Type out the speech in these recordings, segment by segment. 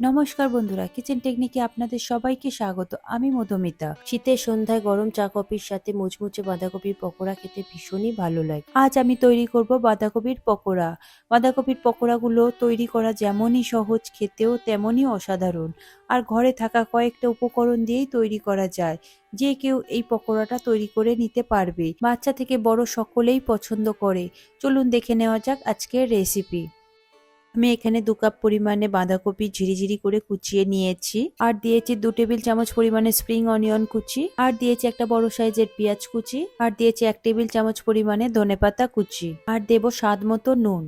নমস্কার বন্ধুরা কিচেন টেকনিকে আপনাদের সবাইকে স্বাগত। আমি মধুমিতা। শীতের সন্ধ্যায় গরম চা কফির সাথে মুচমুচে বাঁধাকপির পকোড়া খেতে ভীষণই ভালো লাগে। আজ আমি তৈরি করব বাঁধাকপির পকোড়া। বাঁধাকপির পকোড়াগুলো তৈরি করা যেমনই সহজ খেতেও তেমনই অসাধারণ। আর ঘরে থাকা কয়েকটা উপকরণ দিয়েই তৈরি করা যায়। যে কেউ এই পকোড়াটা তৈরি করে নিতে পারবে। বাচ্চা থেকে বড় সকলেই পছন্দ করে। চলুন দেখে নেওয়া যাক আজকের রেসিপি আমি এখানে দু কাপ পরিমাণে বাঁধাকপি ঝিরিঝিরি করে কুচিয়ে নিয়েছি। আর দিয়েছি দু টেবিল চামচ পরিমাণে স্প্রিং অনিয়ন কুচি। আর দিয়েছি একটা বড় সাইজের পেঁয়াজ কুচি। আর দিয়েছি এক টেবিল চামচ পরিমাণে ধনেপাতা কুচি। আর দেব স্বাদ মতো নুন।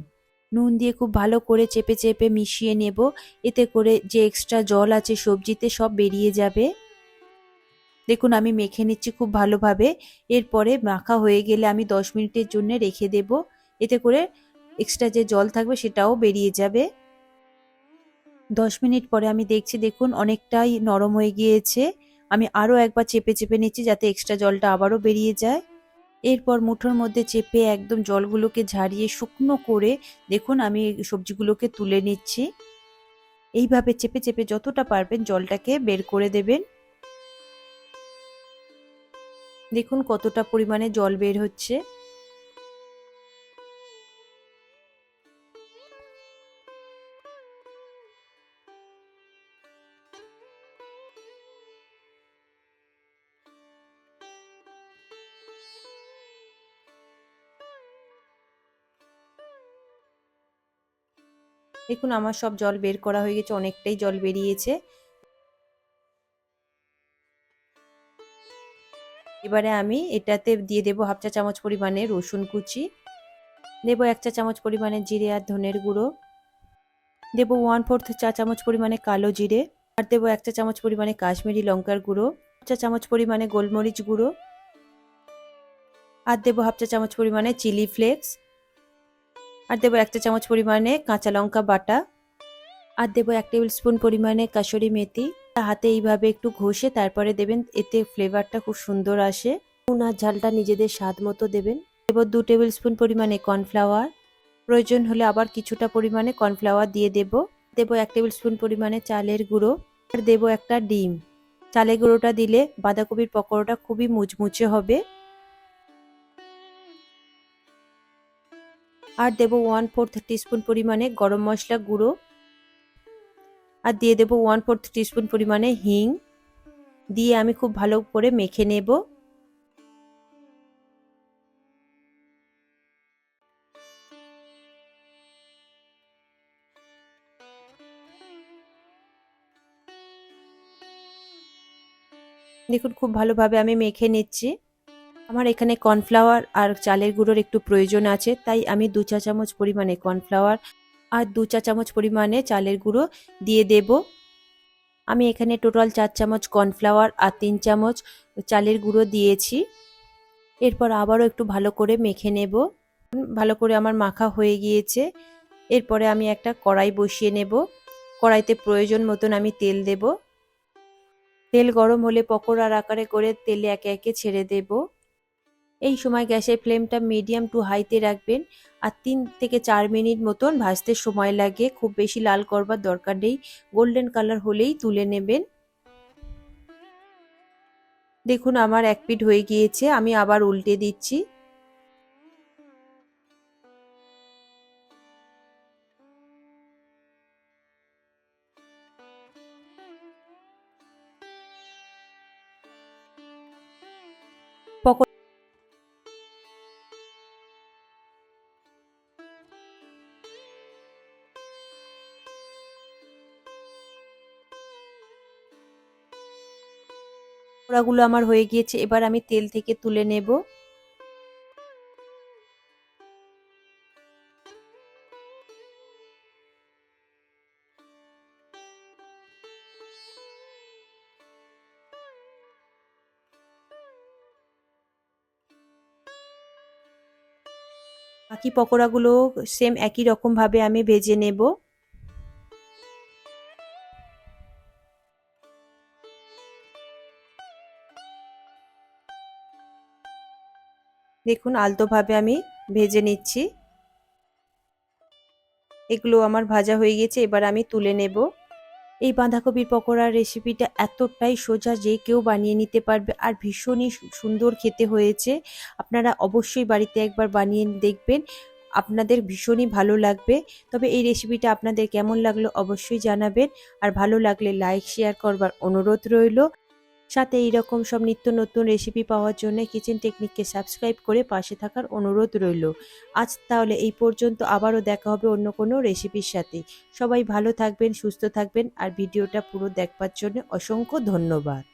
নুন দিয়ে খুব ভালো করে চেপে চেপে মিশিয়ে নেব। এতে করে যে এক্সট্রা জল আছে সবজিতে সব বেরিয়ে যাবে। দেখুন, আমি মেখে নিচ্ছি খুব ভালোভাবে। এরপরে মাখা হয়ে গেলে আমি দশ মিনিটের জন্য রেখে দেব। এতে করে এক্সট্রা যে জল থাকবে সেটাও বেরিয়ে যাবে। দশ মিনিট পরে আমি দেখছি, দেখুন, অনেকটাই নরম হয়ে গিয়েছে। আমি আরও একবার চেপে চেপে নিচ্ছি যাতে এক্সট্রা জলটা আবারও বেরিয়ে যায়। এরপর মুঠোর মধ্যে চেপে একদম জলগুলোকে ঝারিয়ে শুকনো করে দেখুন, আমি সবজিগুলোকে তুলে নিচ্ছি। এইভাবে চেপে চেপে যতটা পারবেন জলটাকে বের করে দেবেন। দেখুন কতটা পরিমাণে জল বের হচ্ছে। দেখুন আমার সব জল বের করা হয়ে গেছে, অনেকটাই জল বেরিয়েছে। এবারে আমি এটাতে দিয়ে দেবো হাফ চা চামচ পরিমাণে রসুন কুচি। দেবো এক চা চামচ পরিমাণে জিরে আর ধনের গুঁড়ো। দেবো ওয়ান ফোর্থ চা চামচ পরিমাণে কালো জিরে। আর দেবো এক চা চামচ পরিমাণে কাশ্মীরি লঙ্কার গুঁড়ো। চা চামচ পরিমাণে গোলমরিচ গুঁড়ো। আর দেবো হাফ চা চামচ পরিমাণে চিলি ফ্লেক্স। আর দেবো একটা চামচ পরিমাণে কাঁচা লঙ্কা বাটা, আর দেবো এক টেবিল স্পুন পরিমাণে কাসুরি মেথি। হাতে এইভাবে একটু ঘষে তারপরে দেবেন, এতে ফ্লেভারটা খুব সুন্দর আসে। নুন আর ঝালটা নিজেদের স্বাদ মতো দেবেন। দেবো দু টেবিল স্পুন পরিমাণে কর্নফ্লাওয়ার। প্রয়োজন হলে আবার কিছুটা পরিমাণে কর্নফ্লাওয়ার দিয়ে দেব। দেবো এক টেবিল স্পুন পরিমাণে চালের গুঁড়ো, আর দেবো একটা ডিম। চালের গুঁড়োটা দিলে বাঁধাকপির পকোড়াটা খুবই মুচমুচে হবে। আর দেবো ওয়ান ফোর্থ টিস্পুন পরিমাণে গরম মশলা গুঁড়ো। আর দিয়ে দেবো ওয়ান ফোর্থ টিস্পুন পরিমাণে হিং। দিয়ে আমি খুব ভালো করে মেখে নেব। দেখুন, খুব ভালোভাবে আমি মেখে নিচ্ছি। আমার এখানে কর্নফ্লাওয়ার আর চালের গুঁড়োর একটু প্রয়োজন আছে, তাই আমি দু চা চামচ পরিমাণে কর্নফ্লাওয়ার আর দু চা চামচ পরিমাণে চালের গুঁড়ো দিয়ে দেব। আমি এখানে টোটাল চার চামচ কর্নফ্লাওয়ার আর তিন চামচ চালের গুঁড়ো দিয়েছি। এরপর আবারও একটু ভালো করে মেখে নেব। ভালো করে আমার মাখা হয়ে গিয়েছে। এরপরে আমি একটা কড়াই বসিয়ে নেব। কড়াইতে প্রয়োজন মতন আমি তেল দেব। তেল গরম হলে পকোড়ার আকারে করে তেলে একে একে ছেড়ে দেবো। এই সময় গ্যাসের ফ্লেমটা মিডিয়াম টু হাইতে রাখবেন আর তিন থেকে চার মিনিট মতন ভাজতে সময় লাগে। খুব বেশি লাল করবার দরকার নেই, গোল্ডেন কালার হলেই তুলে নেবেন। দেখুন, আমার এক পিট হয়ে গিয়েছে, আমি আবার উল্টে দিচ্ছি। পকোড়াগুলো আমার হয়ে গিয়েছে, এবার আমি তেল থেকে তুলে নেব। বাকি পকোড়াগুলো সেম একই রকম ভাবে আমি ভেজে নেব। দেখুন, আলতোভাবে আমি ভেজে নিচ্ছি। এগুলো আমার ভাজা হয়ে গেছে, এবার আমি তুলে নেব। এই বাঁধাকপির পকোড়ার রেসিপিটা এতটাই সোজা যে কেউ বানিয়ে নিতে পারবে আর ভীষণই সুন্দর খেতে হয়েছে। আপনারা অবশ্যই বাড়িতে একবার বানিয়ে দেখবেন, আপনাদের ভীষণই ভালো লাগবে। তবে এই রেসিপিটা আপনাদের কেমন লাগল অবশ্যই জানাবেন, আর ভালো লাগলে লাইক শেয়ার করবার অনুরোধ রইল। সাথে এইরকম সব নিত্য নতুন রেসিপি পাওয়ার জন্য কিচেন টেকনিককে সাবস্ক্রাইব করে পাশে থাকার অনুরোধ রইল। আজ তাহলে এই পর্যন্ত আবারও দেখা হবে অন্য কোনো রেসিপির সাথে। সবাই ভালো থাকবেন, সুস্থ থাকবেন, আর ভিডিওটা পুরো দেখবার জন্য অসংখ্য ধন্যবাদ।